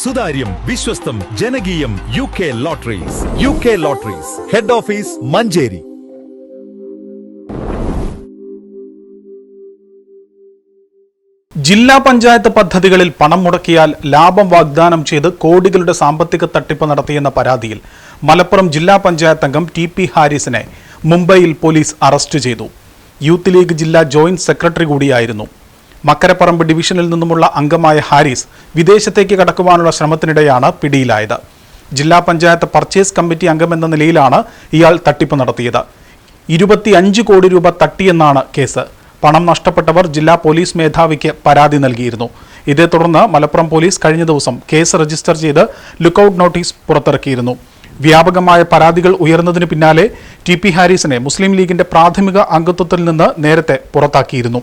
സുതാര്യം വിശ്വസ്തം ജനകീയം U K lotteries U K lotteries head office Manjeri. ജില്ലാ പഞ്ചായത്ത് പദ്ധതികളിൽ പണം മുടക്കിയാൽ ലാഭം വാഗ്ദാനം ചെയ്ത് കോടികളുടെ സാമ്പത്തിക തട്ടിപ്പ് നടത്തിയെന്ന പരാതിയിൽ മലപ്പുറം ജില്ലാ പഞ്ചായത്ത് അംഗം ടി പി ഹാരിസിനെ മുംബൈയിൽ പോലീസ് അറസ്റ്റ് ചെയ്തു. യൂത്ത് ലീഗ് ജില്ലാ ജോയിന്റ് സെക്രട്ടറി കൂടിയായിരുന്നു. മക്കരപ്പറമ്പ് ഡിവിഷനിൽ നിന്നുമുള്ള അംഗമായ ഹാരിസ് വിദേശത്തേക്ക് കടക്കുവാനുള്ള ശ്രമത്തിനിടെയാണ് പിടിയിലായത്. ജില്ലാ പഞ്ചായത്ത് പർച്ചേസ് കമ്മിറ്റി അംഗമെന്ന നിലയിലാണ് ഇയാൾ തട്ടിപ്പ് നടത്തിയത്. ഇരുപത്തിയഞ്ച് കോടി രൂപ തട്ടിയെന്നാണ് കേസ്. പണം നഷ്ടപ്പെട്ടവർ ജില്ലാ പോലീസ് മേധാവിക്ക് പരാതി നൽകിയിരുന്നു. ഇതേ തുടർന്ന് മലപ്പുറം പോലീസ് കഴിഞ്ഞ ദിവസം കേസ് രജിസ്റ്റർ ചെയ്ത് ലുക്കൌട്ട് നോട്ടീസ് പുറത്തിറക്കിയിരുന്നു. വ്യാപകമായ പരാതികൾ ഉയർന്നതിന് പിന്നാലെ ടി പി ഹാരിസിനെ മുസ്ലിം ലീഗിന്റെ പ്രാഥമിക അംഗത്വത്തിൽ നിന്ന് നേരത്തെ പുറത്താക്കിയിരുന്നു.